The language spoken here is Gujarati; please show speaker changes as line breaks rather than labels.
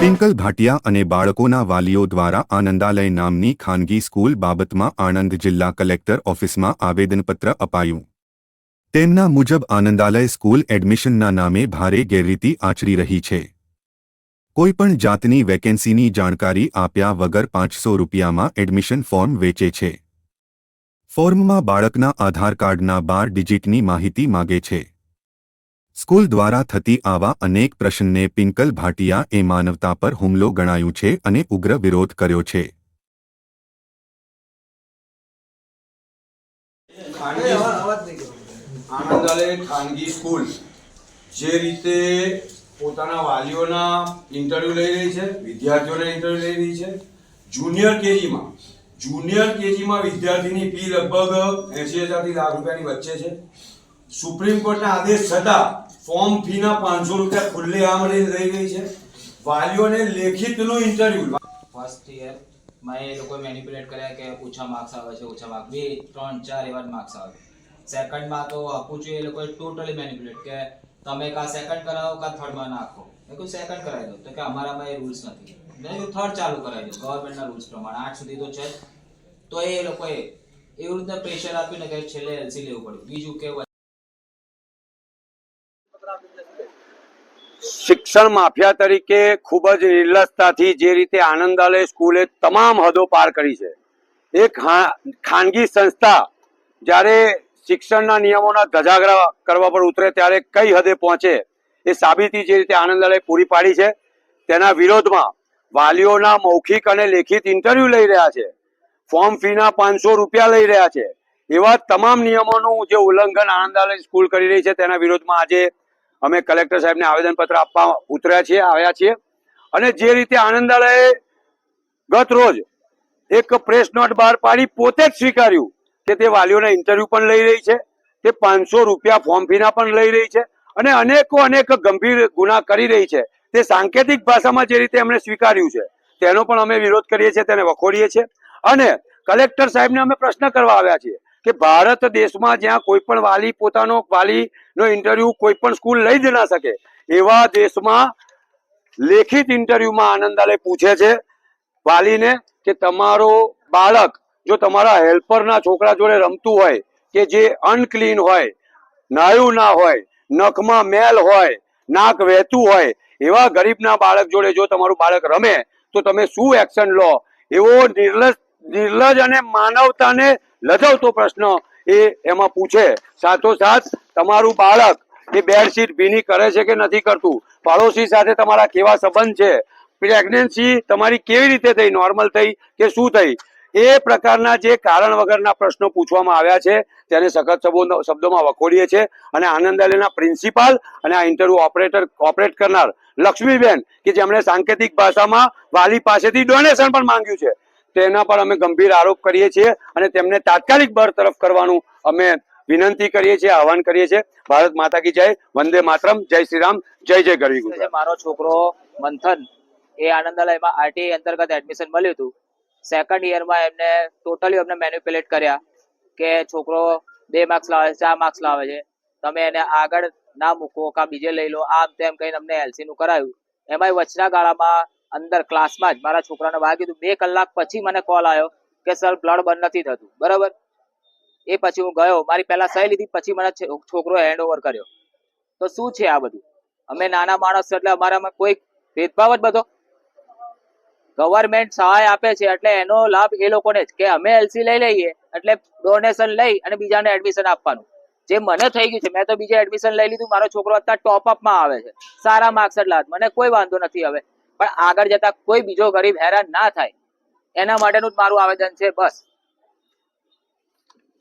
ટ્વિંકલ ભાટિયા અને બાળકોના વાલીઓ દ્વારા આનંદાલય નામની ખાનગી સ્કૂલ બાબતમાં આણંદ જિલ્લા કલેક્ટર ઓફિસમાં આવેદનપત્ર અપાયું. તેમના મુજબ આનંદાલય સ્કૂલ એડમિશનના નામે ભારે ગેરરીતિ આચરી રહી છે. કોઈપણ જાતની વેકેન્સીની જાણકારી આપ્યા વગર પાંચસો રૂપિયામાં એડમિશન ફોર્મ વેચે છે. ફોર્મમાં બાળકના આધાર કાર્ડના બાર ડિજિટની માહિતી માગે છે. સ્કૂલ દ્વારા થતી આવા અનેક પ્રશ્નને પિંકલ ભાટિયા એ માનવતા પર હુમલો ગણાયું છે અને ઉગ્ર વિરોધ કર્યો છે.
આનંદાલય ખાનગી સ્કૂલ. જે રીતે પોતાના વાલીઓના ઇન્ટરવ્યુ લઈ રહી છે વિદ્યાર્થીઓના ઇન્ટરવ્યુ લઈ રહી છે. જુનિયર કેજીમાં જુનિયર કેજીમાં વિદ્યાર્થીની ફી લગભગ એસી હજારથી લાખ રૂપિયાની વચ્ચે છે. સુપ્રીમ કોર્ટના આદેશ છતાં ફોર્મ ફીના પાંચસો રૂપિયા ખુલ્લે આમ રહી ગઈ છે. વાલીઓને લેખિતનું ઇન્ટરવ્યુ
ફર્સ્ટ યરમાં એ લોકો મેનિપ્યુલેટ કર્યા કે ઓછા માર્ક્સ આવે છે, ઓછા માર્ક્સ બે, ત્રણ, ચાર એવા જ માર્ક્સ આવે. સેકન્ડમાં તો આપું છું એ લોકોએ ટોટલી મેનિપ્યુલેટ કે તમે કા સેકન્ડ કરાવો કા થર્ડમાં નાખો. મેં કહ્યું સેકન્ડ કરાવી દો. તો કે અમારામાં એ રૂલ્સ નથી. મેં થર્ડ ચાલુ કરાવી દો. ગવર્મેન્ટના રૂલ્સ પ્રમાણે આઠ સુધી તો છે તો એ લોકોએ એવી રીતના પ્રેશર આપ્યું ને કે છેલ્લે એલસી લેવું પડ્યું. બીજું કે
શિક્ષણ માફિયા તરીકે ખૂબ જ નિર્લજતાથી જે રીતે આનંદાલય સ્કૂલે તમામ હદો પાર કરી છે. એક ખાનગી સંસ્થા જ્યારે શિક્ષણના નિયમોના ધજાગરા કરવા પર ઉતરે ત્યારે કઈ હદે પહોંચે એ સાબિતી જે રીતે આનંદાલય પૂરી પાડી છે. તેના વિરોધમાં વાલીઓના મૌખિક અને લેખિત ઇન્ટરવ્યુ લઈ રહ્યા છે. ફોર્મ ફીના પાંચસો રૂપિયા લઈ રહ્યા છે. એવા તમામ નિયમોનું જે ઉલ્લંઘન આનંદાલય સ્કૂલ કરી રહી છે તેના વિરોધમાં આજે અમે કલેક્ટર સાહેબને આવેદનપત્ર આપવા ઉતર્યા છીએ, આવ્યા છીએ. અને જે રીતે આનંદાલયે ગત રોજ એક પ્રેસ નોટ બહાર પાડી, પોતે જ સ્વીકાર્યું કે તે વાલીઓના ઇન્ટરવ્યુ પણ લઈ રહી છે, તે પાંચસો રૂપિયા ફોર્મ ફીના પણ લઈ રહી છે અને અનેકો અનેક ગંભીર ગુના કરી રહી છે. તે સાંકેતિક ભાષામાં જે રીતે એમણે સ્વીકાર્યું છે, તેનો પણ અમે વિરોધ કરીએ છીએ, તેને વખોડીએ છીએ. અને કલેક્ટર સાહેબને અમે પ્રશ્ન કરવા આવ્યા છીએ કે ભારત દેશમાં જ્યાં કોઈ પણ વાલી પોતાનો વાલીનો ઇન્ટરવ્યુ કોઈ પણ સ્કૂલ લઈ જ ના શકે, એવા દેશમાં લેખિત ઇન્ટરવ્યુમાં આનંદાલય પૂછે છે વાલીને કે તમારો બાળક જો તમારા હેલ્પરના છોકરા જોડે રમતું હોય, કે જે અનક્લીન હોય, નાયું ના હોય, નખમાં મેલ હોય, નાક વહેતું હોય, એવા ગરીબના બાળક જોડે જો તમારું બાળક રમે, તો તમે શું એક્શન લો? એવો નિર્લજ નિર્લજ અને માનવતાને લજાવતો પ્રશ્ન એ એમાં પૂછે. સાથોસાથ તમારું બાળક એ બેડશીટ ભીની કરે છે કે નથી કરતું? પાડોશી સાથે તમારા કેવા સંબંધ છે? પ્રેગ્નન્સી તમારી કેવી રીતે થઈ? નોર્મલ થઈ કે શું થઈ? એ પ્રકારના જે કારણ વગરના પ્રશ્નો પૂછવામાં આવ્યા છે, તેને સખત શબ્દો- શબ્દોમાં વખોડીએ છે અને આનંદાલયના પ્રિન્સિપાલ અને આ ઇન્ટરવ્યુ ઓપરેટર ઓપરેટ કરનાર લક્ષ્મીબેન, કે જેમણે સાંકેતિક ભાષામાં વાલી પાસેથી ડોનેશન પણ માંગ્યું છે. તેના પર અમે ગંભીર આરોપ કરીએ છીએ અને તેમને તાત્કાલિક બરતરફ કરવાનું અમે વિનંતી કરીએ છીએ આહવાન કરીએ છીએ. ભારત માતા કી જય વંદે માતરમ જય શ્રી રામ જય જય ગરવી ગુજરાત.
મારો છોકરો મંથન એ આનંદાલયમાં આરટીઆઈ અંતર્ગત એડમિશન મળ્યું હતું. સેકન્ડ યરમાં એમને ટોટલી અમને મેન્યુપ્યુલેટ કર્યા કે છોકરો બે માર્ક્સ લાવે છે ચાર માર્ક્સ લાવે છે. તમે એને આગળ ના મૂકો કા બીજે લઈ લો આમ તેમ કહીને અમને એલસી નું કરાયું. એમાંય વચના ગાળામાં અંદર ક્લાસમાં જ. મારા છોકરાને વાગ્યું હતું. બે કલાક પછી મને કોલ આવ્યો કે સર બ્લડ બંધ નથી થતું. બરાબર? એ પછી હું ગયો. મારી પહેલા સહી લીધી, પછી મને છોકરો હેન્ડ ઓવર કર્યો. તો શું છે આ બધું? અમે નાના માણસ એટલે અમારામાં કોઈ ભેદભાવ જ બધો? ગવર્મેન્ટ સહાય આપે છે એટલે એનો લાભ એ લોકોને જ કે અમે એલસી લઈ લઈએ એટલે ડોનેશન લઈ અને બીજાને એડમિશન આપવાનું. જે મને થઈ ગયું છે, મેં તો બીજે એડમિશન લઈ લીધું. મારો છોકરો અત્યારે ટોપ અપમાં આવે છે. સારા માર્ક્સ એટલા મને કોઈ વાંધો નથી હવે. પણ આગળ જતા કોઈ બીજો ગરીબ હેરાન ના થાય. એના માટેનું જ મારું આવેદન છે, બસ.